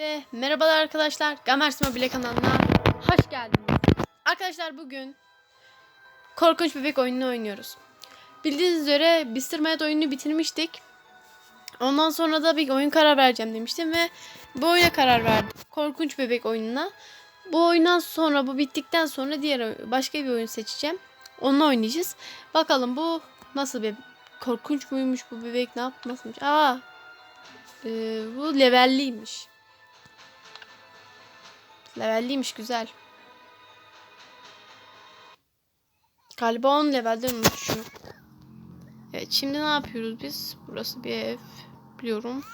Ve merhabalar arkadaşlar. Gamers Mobile kanalına hoş geldiniz. Arkadaşlar bugün korkunç bebek oyununu oynuyoruz. Bildiğiniz üzere Mr. Mad oyununu bitirmiştik. Ondan sonra da bir oyun karar vereceğim demiştim ve bu oyuna karar verdim. Korkunç bebek oyununa. Bu oyundan sonra bu bittikten sonra diğer başka bir oyun seçeceğim. Onunla oynayacağız. Bakalım bu nasıl bir korkunç muymuş bu bebek ne yaptı nasılmış. Aa ee, bu levelliymiş. Levelliymiş güzel. Galiba 10 levelden unutmuşum. Evet şimdi ne yapıyoruz biz? Burası bir ev. Biliyorum.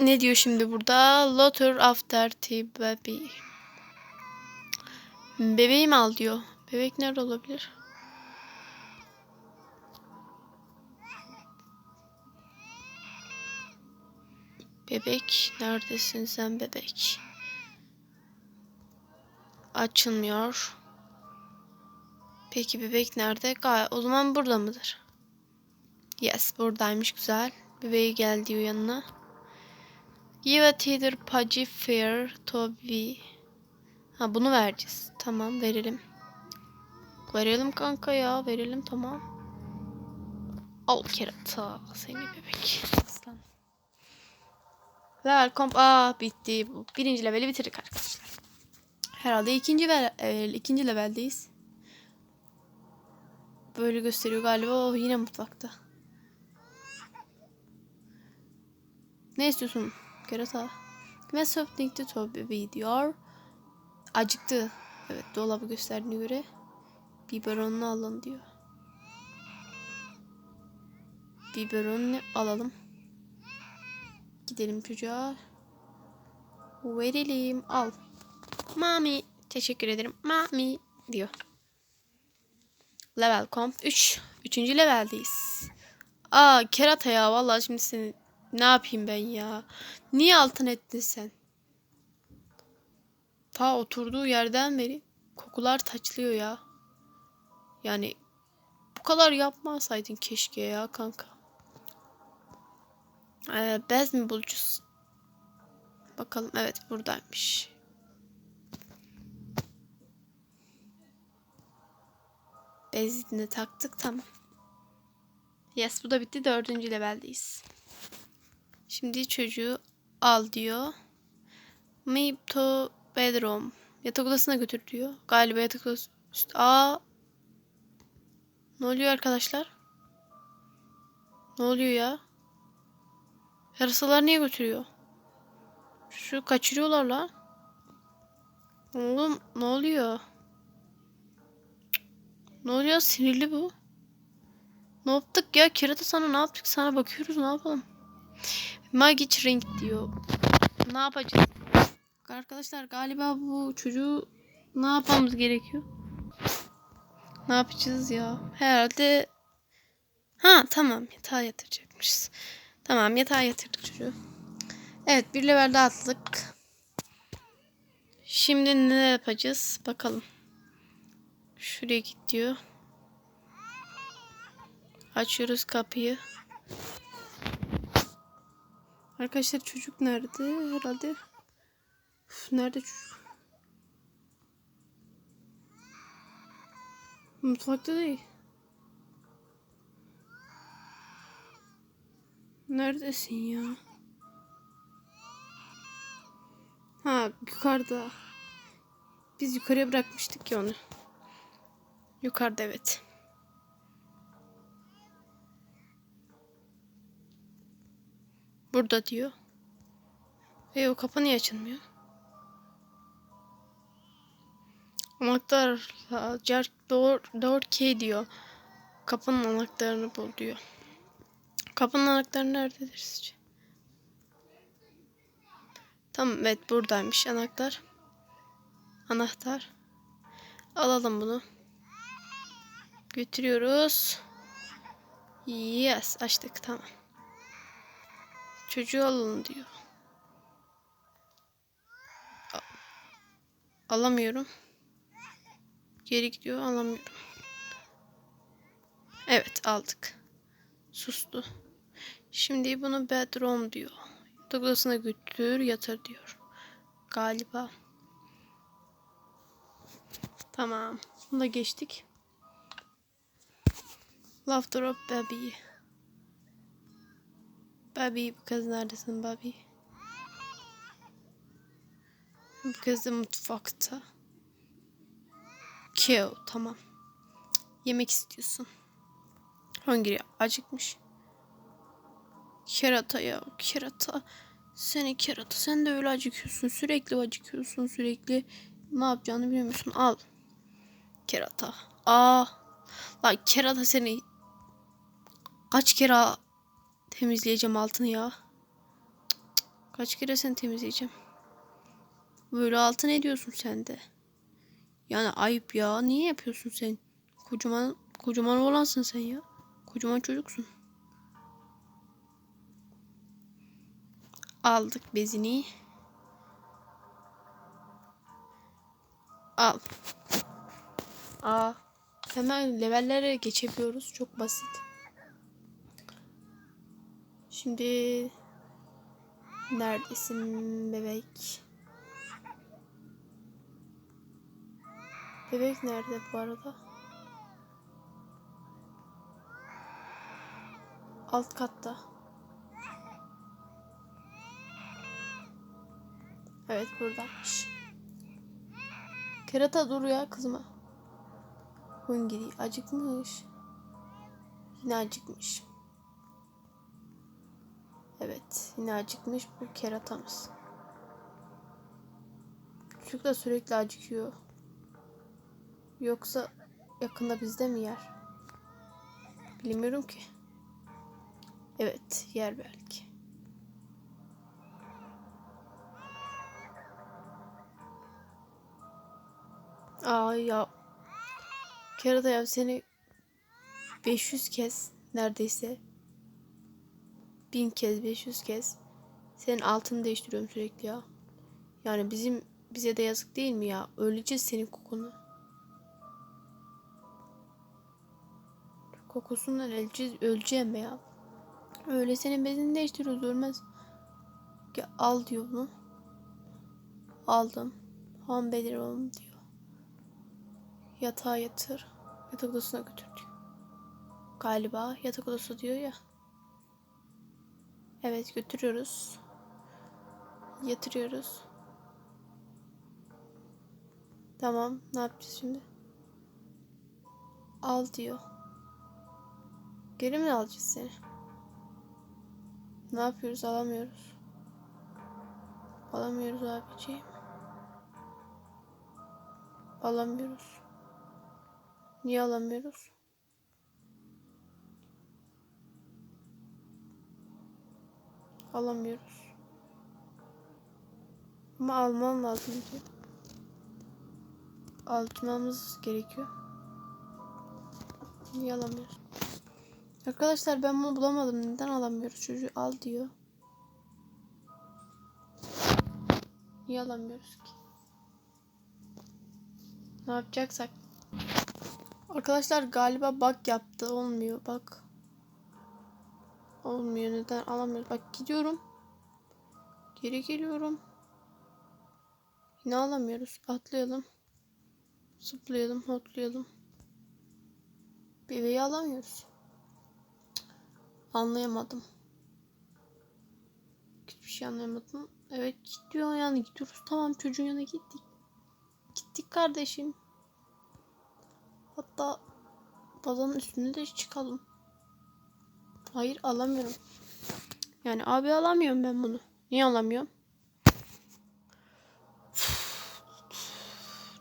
Ne diyor şimdi burada? Lotter after the baby. Bebeğim al diyor. Bebek nerede olabilir? Bebek neredesin sen bebek? Açılmıyor. Peki bebek nerede? Gay o zaman burada mıdır? Yes buradaymış güzel. Bebeği gel diyor yanına. Give a teeter pudgy fair to be. Ha bunu vereceğiz. Tamam verelim. Verelim kanka ya verelim tamam. Al kerata seni bebek. Aslan. Level komp aa bitti. Bu birinci leveli bitirdik arkadaşlar. Herhalde ikinci level, e, ikinci leveldeyiz. Böyle gösteriyor galiba. O yine mutfakta. Ne istiyorsun? Kerata. Ve something to talk baby diyor. Acıktı. Evet dolabı gösterdiğine göre. Biberonunu alın diyor. Biberonunu alalım. Gidelim çocuğa. Verelim. Al. Mami. Teşekkür ederim. Mami diyor. Level comp 3. Üçüncü leveldeyiz. Aa kerata ya. Vallahi şimdi seni ne yapayım ben ya. Niye altın ettin sen? Ta oturduğu yerden beri kokular taçlıyor ya. Yani bu kadar yapmasaydın keşke ya kanka. Ee, bez mi bulacağız? Bakalım evet buradaymış. Bezini taktık tamam. Yes bu da bitti dördüncü leveldeyiz. Şimdi çocuğu al diyor. Me to bedroom. Yatak odasına götür diyor. Galiba yatak odası. Üst. Aa. Ne oluyor arkadaşlar? Ne oluyor ya? Yarasalar niye götürüyor? Şu kaçırıyorlar la. Oğlum ne oluyor? Ne oluyor? Sinirli bu. Ne yaptık ya? Kerata sana ne yaptık? Sana bakıyoruz ne yapalım? Magic ring diyor. Ne yapacağız? Arkadaşlar galiba bu çocuğu ne yapmamız gerekiyor? Ne yapacağız ya? Herhalde Ha tamam yatağa yatıracakmışız. Tamam yatağa yatırdık çocuğu. Evet bir level daha atladık. Şimdi ne yapacağız? Bakalım. Şuraya git diyor. Açıyoruz kapıyı. Arkadaşlar çocuk nerede? Herhalde. Üf, nerede çocuk? Mutfakta değil. Neredesin ya? Ha yukarıda. Biz yukarıya bırakmıştık ya onu. Yukarıda evet. Burada diyor. E o kapı niye açılmıyor? Anahtar cer door, door key diyor. Kapının anahtarını bul diyor. Kapının anahtarı nerededir sizce? Tamam evet buradaymış anahtar. Anahtar. Alalım bunu. Götürüyoruz. Yes açtık tamam. Çocuğu alın diyor. Alamıyorum. Geri gidiyor alamıyorum. Evet aldık. Sustu. Şimdi bunu bedroom diyor. Yatak götür yatır diyor. Galiba. Tamam. Bunu da geçtik. Laughter of Baby. Baby bu kız neredesin Baby? Bu kız da mutfakta. Kill tamam. Yemek istiyorsun. Hungry acıkmış. Kerata ya kerata. Seni kerata sen de öyle acıkıyorsun. Sürekli acıkıyorsun sürekli. Ne yapacağını bilmiyor musun? Al. Kerata. Aa. Lan kerata seni kaç kere temizleyeceğim altını ya. Kaç kere sen temizleyeceğim. Böyle altın ediyorsun sen de. Yani ayıp ya. Niye yapıyorsun sen? Kocaman kocaman olansın sen ya. Kocaman çocuksun. Aldık bezini. Al. Aa, hemen levellere geçebiliyoruz. Çok basit. Şimdi neredesin bebek? Bebek nerede bu arada? Alt katta. Evet buradaymış. Kerata dur ya kızma. Hungry acıkmış. Yine acıkmış. Evet yine acıkmış bu keratamız. Çocuk da sürekli acıkıyor. Yoksa yakında bizde mi yer? Bilmiyorum ki. Evet yer belki. Aa ya. Kerata ya seni 500 kez neredeyse 1000 kez 500 kez senin altını değiştiriyorum sürekli ya. Yani bizim bize de yazık değil mi ya? Öleceğiz senin kokunu. Kokusundan öleceğiz, öleceğim ya. Öyle senin bezini değiştiriyoruz ölmez. Ya, al diyor bunu. Aldım. Han bedir oğlum diyor. Yatağa yatır. Yatak odasına götür diyor. Galiba yatak odası diyor ya. Evet götürüyoruz. Yatırıyoruz. Tamam ne yapacağız şimdi? Al diyor. Geri mi alacağız seni? Ne yapıyoruz? Alamıyoruz. Alamıyoruz abiciğim. Alamıyoruz. Niye alamıyoruz? Alamıyoruz. Ama alman lazım diyor. Almamız gerekiyor. Niye alamıyoruz? Arkadaşlar ben bunu bulamadım. Neden alamıyoruz? Çocuğu al diyor. Niye alamıyoruz ki? Ne yapacaksak. Arkadaşlar galiba bug yaptı. Olmuyor bak. Olmuyor. Neden alamıyoruz? Bak gidiyorum. Geri geliyorum. Yine alamıyoruz. Atlayalım. Zıplayalım. Hotlayalım. Bebeği alamıyoruz. Anlayamadım. Hiçbir şey anlayamadım. Evet gidiyor yani gidiyoruz. Tamam çocuğun yanına gittik. Gittik kardeşim. Hatta bazanın üstüne de çıkalım. Hayır alamıyorum. Yani abi alamıyorum ben bunu. Niye alamıyorum?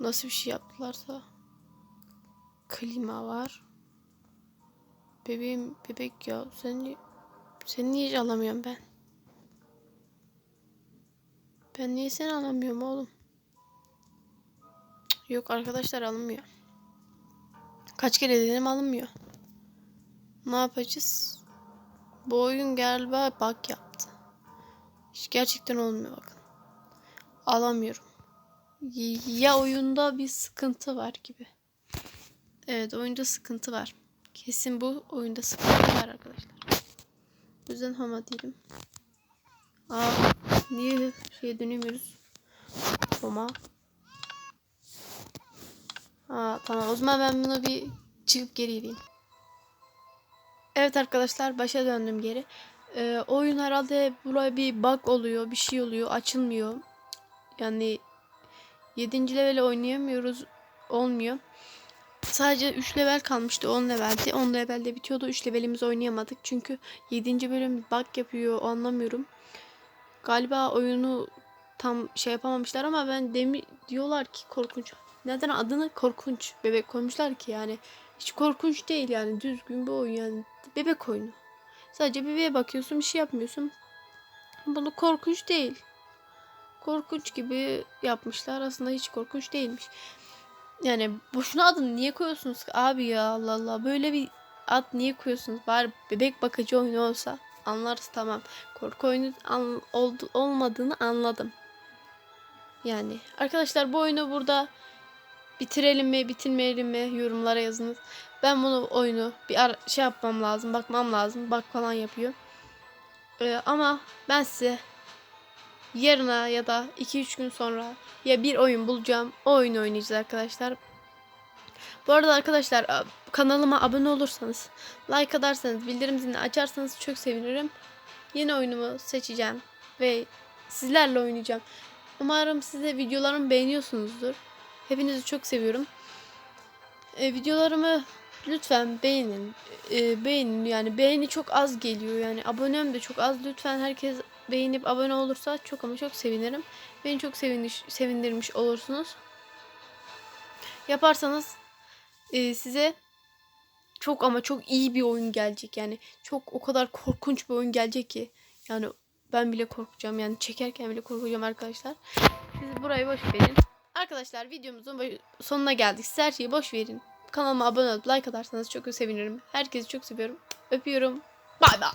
Nasıl bir şey yaptılarsa. Klima var. Bebeğim bebek ya. Sen sen niye alamıyorum ben? Ben niye seni alamıyorum oğlum? Yok arkadaşlar alınmıyor. Kaç kere dedim alınmıyor. Ne yapacağız? Bu oyun galiba bug yaptı. Hiç gerçekten olmuyor bakın. Alamıyorum. Ya oyunda bir sıkıntı var gibi. Evet oyunda sıkıntı var. Kesin bu oyunda sıkıntı var arkadaşlar. O yüzden hama diyelim. Aa, niye şeye dönemiyoruz? Roma. Aa, tamam o zaman ben bunu bir çıkıp geri gireyim. Evet arkadaşlar başa döndüm geri. Ee, oyun herhalde buraya bir bug oluyor, bir şey oluyor, açılmıyor. Yani 7. level oynayamıyoruz, olmuyor. Sadece 3 level kalmıştı, 10 leveldi. 10 levelde bitiyordu, 3 levelimizi oynayamadık. Çünkü 7. bölüm bug yapıyor, anlamıyorum. Galiba oyunu tam şey yapamamışlar ama ben demi diyorlar ki korkunç. Neden adını korkunç bebek koymuşlar ki yani? Hiç korkunç değil yani düzgün bir oyun yani bebek oyunu. Sadece bebeğe bakıyorsun bir şey yapmıyorsun. Bunu korkunç değil. Korkunç gibi yapmışlar aslında hiç korkunç değilmiş. Yani boşuna adını niye koyuyorsunuz abi ya Allah Allah böyle bir ad niye koyuyorsunuz? Bari bebek bakıcı oyunu olsa anlarız tamam. Korku oyunu an, oldu, olmadığını anladım. Yani arkadaşlar bu oyunu burada bitirelim mi bitirmeyelim mi yorumlara yazınız. Ben bunu oyunu bir ara, şey yapmam lazım bakmam lazım. Bak falan yapıyor. Ee, ama ben size yarına ya da 2-3 gün sonra ya bir oyun bulacağım. O oyunu oynayacağız arkadaşlar. Bu arada arkadaşlar kanalıma abone olursanız, like atarsanız, bildirim zilini açarsanız çok sevinirim. Yeni oyunumu seçeceğim ve sizlerle oynayacağım. Umarım siz de videolarımı beğeniyorsunuzdur. Hepinizi çok seviyorum. E, videolarımı lütfen beğenin. E, beğenin yani beğeni çok az geliyor yani abonem de çok az. Lütfen herkes beğenip abone olursa çok ama çok sevinirim. Beni çok seviniş, sevindirmiş olursunuz. Yaparsanız e, size çok ama çok iyi bir oyun gelecek yani. Çok o kadar korkunç bir oyun gelecek ki. Yani ben bile korkacağım yani çekerken bile korkacağım arkadaşlar. Siz burayı boş verin. Arkadaşlar videomuzun sonuna geldik. Siz her şeyi boş verin. Kanalıma abone olup like atarsanız çok sevinirim. Herkesi çok seviyorum. Öpüyorum. Bay bay.